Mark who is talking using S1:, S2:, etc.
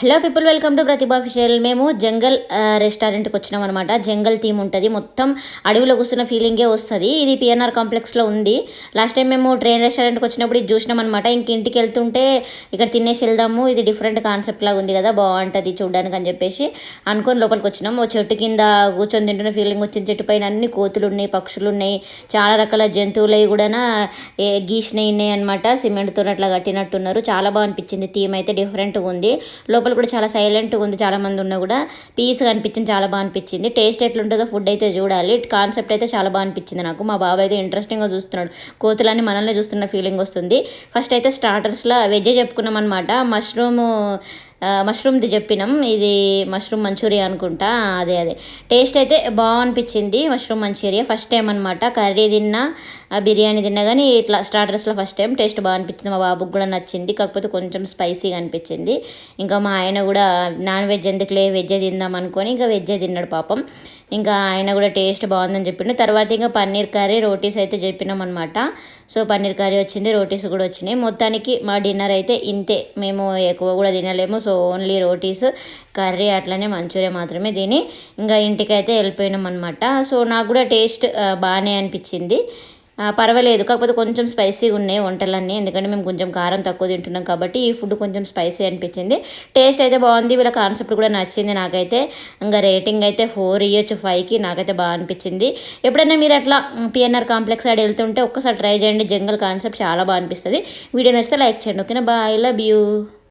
S1: Hello people welcome to Pratibha official మేము jungle రెస్టారెంట్కి వచ్చినాం అనమాట జంగల్ థీమ్ ఉంటుంది. మొత్తం అడవిలో కూర్చున్న ఫీలింగే వస్తుంది. ఇది పిఎన్ఆర్ కాంప్లెక్స్లో ఉంది. లాస్ట్ టైం మేము ట్రైన్ రెస్టారెంట్కి వచ్చినప్పుడు ఇది చూసినాం అనమాట ఇంక ఇంటికి వెళ్తుంటే ఇక్కడ తినేసి వెళ్దాము. ఇది డిఫరెంట్ కాన్సెప్ట్ లాగా ఉంది కదా బాగుంటుంది చూడడానికి అని చెప్పేసి అనుకొని లోపలికి వచ్చినాం. ఓ చెట్టు కింద కూర్చొని తింటున్న ఫీలింగ్ వచ్చింది. చెట్టు పైన అన్ని కోతులు ఉన్నాయి పక్షులు ఉన్నాయి. చాలా రకాల జంతువులవి కూడా గీసినవి ఉన్నాయి అనమాట సిమెంట్తో అట్లా కట్టినట్టున్నారు. చాలా బాగా అనిపించింది. థీమ్ అయితే డిఫరెంట్గా ఉంది. లోపల కూడా చాలా సైలెంట్గా ఉంది. చాలా మంది ఉన్నా కూడా పీస్గా అనిపించింది చాలా బాగా అనిపించింది. టేస్ట్ ఎట్లుంటుందో ఫుడ్ అయితే చూడాలి. కాన్సెప్ట్ అయితే చాలా బాగా అనిపించింది నాకు. మా బాబాయ్ అయితే ఇంట్రెస్టింగ్గా చూస్తున్నాడు. కోతులన్నీ మనల్ని చూస్తున్న ఫీలింగ్ వస్తుంది. ఫస్ట్ అయితే స్టార్టర్స్లో వెజ్జే చెప్పుకున్నాం అనమాట మష్రూమ్ మష్రూమ్ది చెప్పినాం. ఇది మష్రూమ్ మంచూరియా అనుకుంటా. అదే అదే. టేస్ట్ అయితే బాగనిపించింది మష్రూమ్ మంచూరియా. ఫస్ట్ టైం అనమాట కర్రీ తిన్నా బిర్యానీ తిన్నా కానీ ఇట్లా స్టార్టర్స్లో ఫస్ట్ టైం టేస్ట్ బాగా అనిపించింది మా బాబుకి కూడా నచ్చింది. కాకపోతే కొంచెం స్పైసీగా అనిపించింది. ఇంకా మా ఆయన కూడా నాన్ వెజ్ ఎందుకులే వెజ్జే తిందాం అనుకొని ఇంకా వెజ్జే తిన్నాడు పాపం. ఇంకా ఆయన కూడా టేస్ట్ బాగుందని చెప్పిండు. తర్వాత ఇంకా పన్నీర్ కర్రీ రోటీస్ అయితే చెప్పినాం అనమాట సో పన్నీర్ కర్రీ వచ్చింది రోటీస్ కూడా వచ్చినాయి. మొత్తానికి మా డిన్నర్ అయితే ఇంతే. మేము ఎక్కువ కూడా తినలేము. సో ఓన్లీ రోటీస్ కర్రీ అట్లనే మంచూరియా మాత్రమే తిని ఇంకా ఇంటికైతే వెళ్ళిపోయినాం అనమాట సో నాకు కూడా టేస్ట్ బాగానే అనిపించింది. పర్వాలేదు. కాకపోతే కొంచెం స్పైసీగా ఉన్నాయి వంటలన్నీ. ఎందుకంటే మేము కొంచెం కారం తక్కువ తింటున్నాం కాబట్టి ఈ ఫుడ్ కొంచెం స్పైసీ అనిపించింది. టేస్ట్ అయితే బాగుంది. వీళ్ళ కాన్సెప్ట్ కూడా నచ్చింది నాకైతే. ఇంకా రేటింగ్ అయితే ఫోర్ ఇవ్వచ్చు ఫైవ్కి నాకైతే బాగా అనిపించింది. ఎప్పుడైనా మీరు అట్లా పిఎన్ఆర్ కాంప్లెక్స్ సైడ్ వెళ్తుంటే ఒక్కసారి ట్రై చేయండి. జంగల్ కాన్సెప్ట్ చాలా బాగా అనిపిస్తుంది. వీడియో నచ్చితే లైక్ చేయండి. ఓకేనా? బాయ్. Love you.